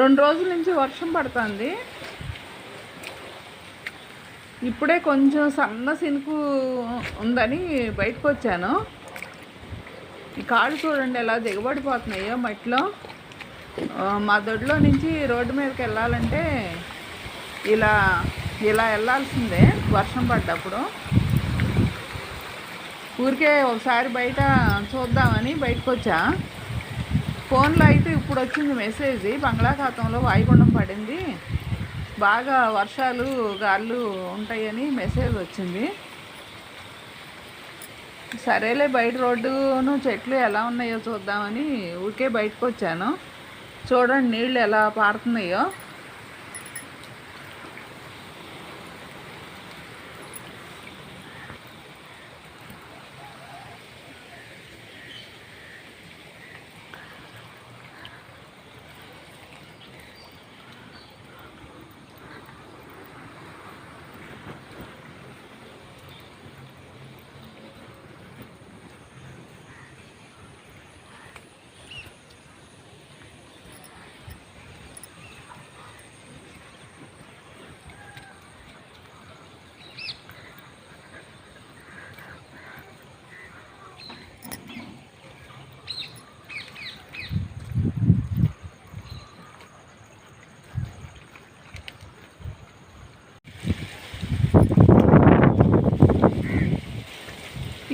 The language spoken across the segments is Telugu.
రెండు రోజుల నుంచి వర్షం పడుతుంది. ఇప్పుడే కొంచెం సన్న సినుకు ఉందని బయటకు వచ్చాను. ఈ కాళ్ళు చూడండి ఎలా దిగబడిపోతున్నాయో మట్టిలో. మా దొడ్లో నుంచి రోడ్డు మీదకి వెళ్ళాలంటే ఇలా ఇలా వెళ్ళాల్సిందే వర్షం పడ్డప్పుడు. ఊరికే ఒకసారి బయట చూద్దామని బయటకు వచ్చా. ఫోన్లో అయితే ఇప్పుడు వచ్చింది మెసేజ్ బంగాళాఖాతంలో వాయుగుండం పడింది. బాగా వర్షాలు గాళ్ళు ఉంటాయని మెసేజ్ వచ్చింది. సరేలే బయట రోడ్డును చెట్లు ఎలా ఉన్నాయో చూద్దామని ఊరికే బయటకు వచ్చాను చూడండి నీళ్ళు ఎలా పారుతున్నాయో.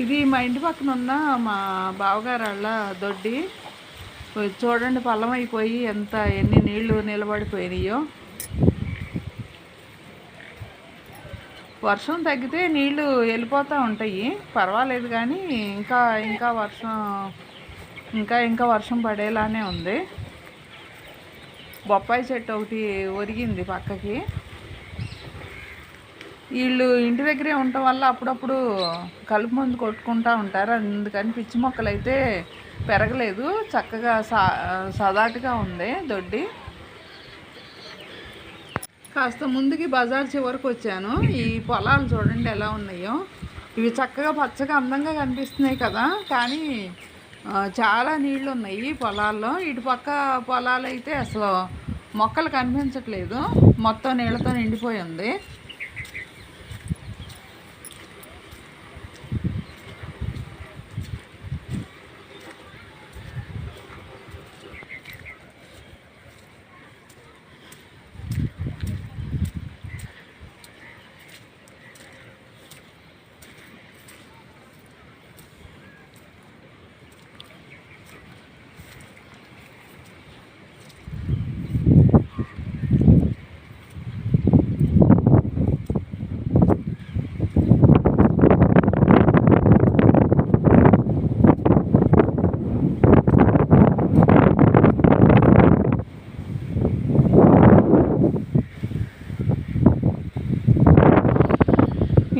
ఇది మా ఇంటి పక్కన ఉన్న మా బావగారు వాళ్ళ దొడ్డి. చూడండి పల్లమైపోయి అయిపోయి ఎంత ఎన్ని నీళ్ళు నిలబడిపోయినాయో. వర్షం తగ్గితే నీళ్ళు వెళ్ళిపోతూ ఉంటాయి. పర్వాలేదు కానీ ఇంకా ఇంకా వర్షం ఇంకా ఇంకా వర్షం పడేలానే ఉంది. బొప్పాయి చెట్టు ఒకటి ఒరిగింది పక్కకి. వీళ్ళు ఇంటి దగ్గరే ఉండటం వల్ల అప్పుడప్పుడు కలుపు మందు కొట్టుకుంటూ ఉంటారు. అందుకని పిచ్చి మొక్కలు అయితే పెరగలేదు. చక్కగా సా సదాటుగా ఉంది దొడ్డి. కాస్త ముందుకి బజార్ చివరికి వచ్చాను. ఈ పొలాలు చూడండి ఎలా ఉన్నాయో. ఇవి చక్కగా పచ్చగా అందంగా కనిపిస్తున్నాయి కదా. కానీ చాలా నీళ్ళు ఉన్నాయి పొలాల్లో. ఇటు పక్క పొలాలు అయితే అసలు మొక్కలు కనిపించట్లేదు. మొత్తం నీళ్ళతో నిండిపోయి ఉంది.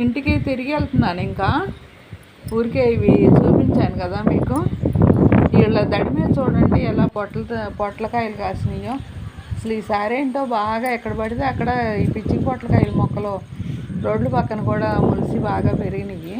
ఇంటికి తిరిగి వెళ్తున్నాను ఇంకా. ఊరికే ఇవి చూపించాను కదా మీకు. వీళ్ళ దడి మీద చూడండి ఎలా పొట్ల పొట్లకాయలు కాసినాయో. అసలు ఈసారి ఏంటో బాగా ఎక్కడ పడితే అక్కడ ఈ పిచ్చి పొట్లకాయల మొక్కలు రోడ్ల పక్కన కూడా మొలిసి బాగా పెరిగినాయి.